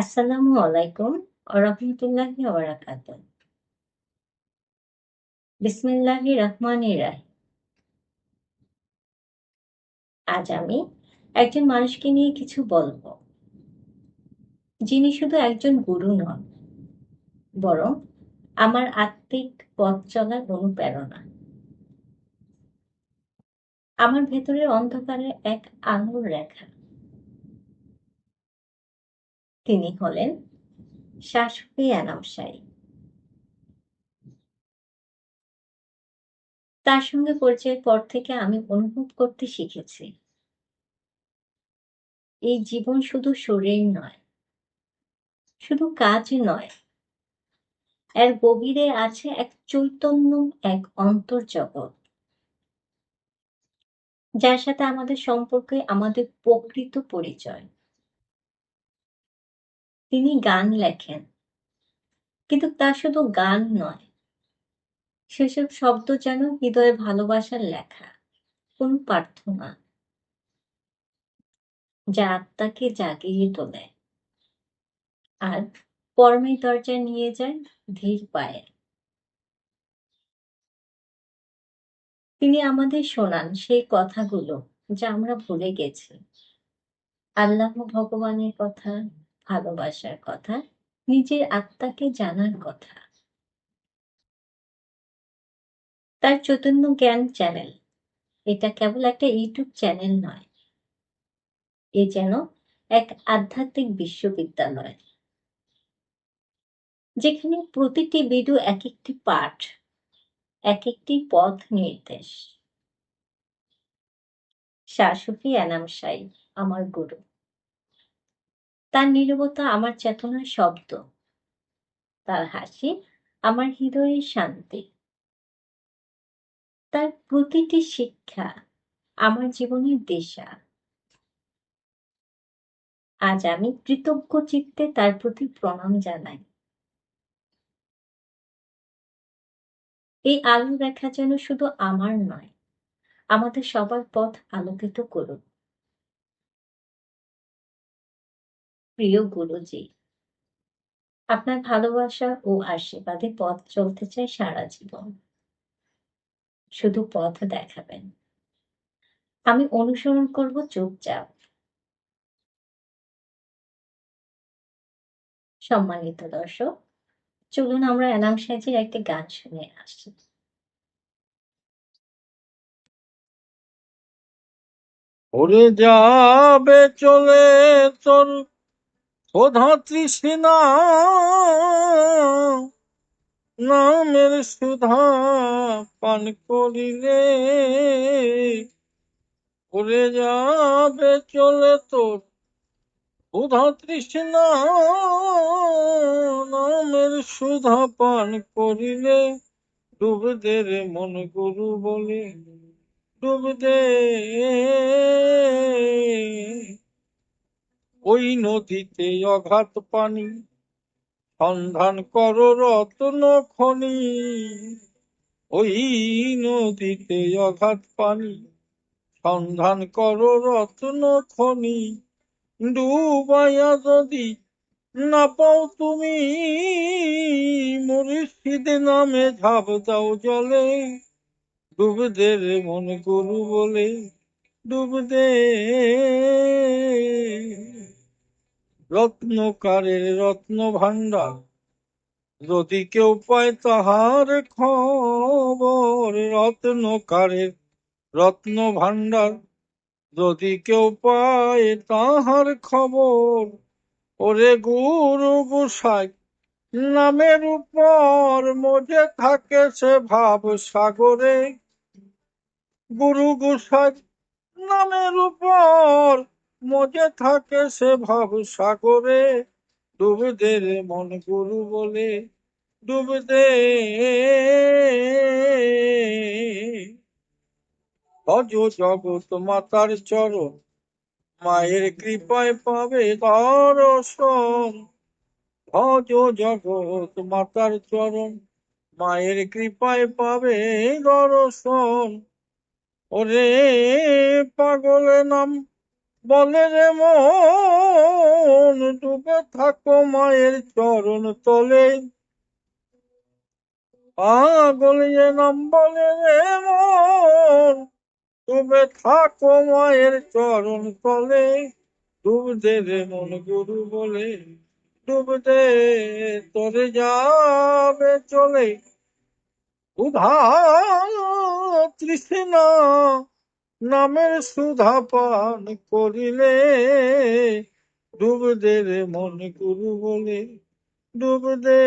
আসসালামু আলাইকুম ওরহমতুল্লাহি ওবারাকাত বিসমিল্লাহি রহমানি রাহিম। আজ আমি একজন মানুষকে নিয়ে কিছু বলব। যিনি শুধু একজন গুরু নন, বরং আমার আত্মিক পথ চলার অনুপ্রেরণা। আমার ভেতরের অন্ধকারে এক আলোর রেখা। তিনি হলেন শাশুড়ি অ্যানামশাই। তার সঙ্গে পরিচয়ের পর থেকে আমি অনুভব করতে শিখেছি। এই জীবন শুধু শরীর নয়, শুধু কাজ নয়, এর গভীরে আছে এক চৈতন্য, এক অন্তর্জগৎ। যার সাথে আমাদের সম্পর্কে আমাদের প্রকৃত পরিচয়। তিনি গান লেখেন। কিন্তু তা শুধু গান নয়, সেসব শব্দ যেন হৃদয়ে ভালোবাসার লেখা, কোন প্রার্থনা? যা আত্মাকে জাগিয়ে তোলে। আর কর্মের দরজায় নিয়ে যায় ধীর পায়ে। তিনি আমাদের শোনান সেই কথাগুলো যা আমরা ভুলে গেছি। আল্লাহ ভগবানের কথা ভালোবাসার কথা, নিজের আত্মাকে জানার কথা। তার চৈতন্য জ্ঞান চ্যানেল। এটা কেবল একটা ইউটিউব চ্যানেল নয়। এ যেন এক আধ্যাত্মিক বিশ্ববিদ্যালয়। যেখানে প্রতিটি ভিডিও এক একটি পাঠ, এক একটি পথ নির্দেশ। শাশুফি অ্যানামশাই আমার গুরু। তার নীরবতা আমার চেতনার শব্দ। তার হাসি আমার হৃদয়ের শান্তি। তার প্রতিটি শিক্ষা আমার জীবনের দিশা। আজ আমি কৃতজ্ঞ চিত্তে তার প্রতি প্রণাম জানাই। এই আলো দেখা যেন শুধু আমার নয়, আমাদের সবার পথ আলোকিত করুন প্রিয় গুরুজি, আপনার ভালোবাসা ও আশীর্বাদে পথ চলতে চাই সারা জীবন। শুধু পথ দেখাবেন। আমি অনুসরণ করব চুপচাপ। সম্মানিত দর্শক, চলুন আমরা এনাম সাজির একটি গান শুনে আসি। ওরে যাবে চলে তোর ক্ষোধা তৃষ্ণা নামের সুধা পান করিলে ওরে যাবে, চলে তোর। ক্ষুধা তৃষ্ণা নামের সুধা পান করিলে ডুব দে রে মন গুরু বলে ডুব দে ওই নদীতে অঘাত পানি। সন্ধান কর রত্ন খনি। ওই নদীতে অঘাত পানি। সন্ধান কর রত্ন খনি। ডুবাইয়া যদি না পাও তুমি, মুর্শিদ নামে ঝাঁপ দাও জলে। ডুব দে রে মন গুরু বলে ডুব দে রত্নকারের রত্ন ভান্ডার যদি কেউ পায় তাহার খবর, রত্নকারের রত্ন ভান্ডার যদি কেউ পায় তাহার খবর, ওরে গুরু গোসাই, নামের উপর মজে থাকে সে ভাব সাগরে। গুরু গোসাই, নামের উপর মজে থাকে সে ভাব সাগরে। ডুবদে মন গুরু বলে ডুব দে ভজ জগৎ মাতার চরণ, মায়ের কৃপায় পাবে দর্শন ভজ জগৎ মাতার চরণ, মায়ের কৃপায় পাবে দর্শন ওরে পাগল নাম বলে রে মন, ডুবে থাকো মায়ের চরণ তলে। পাগল যে নাম বলে রে মন, ডুবে থাকো মায়ের চরণ তলে। ডুব দে রে মন গুরু বলে ডুব দে তোরে যাবে চলে। উধা তৃষ্ণা নামের সুধা পান করিলে ডুব দে রে মন গুরু বলে ডুব দে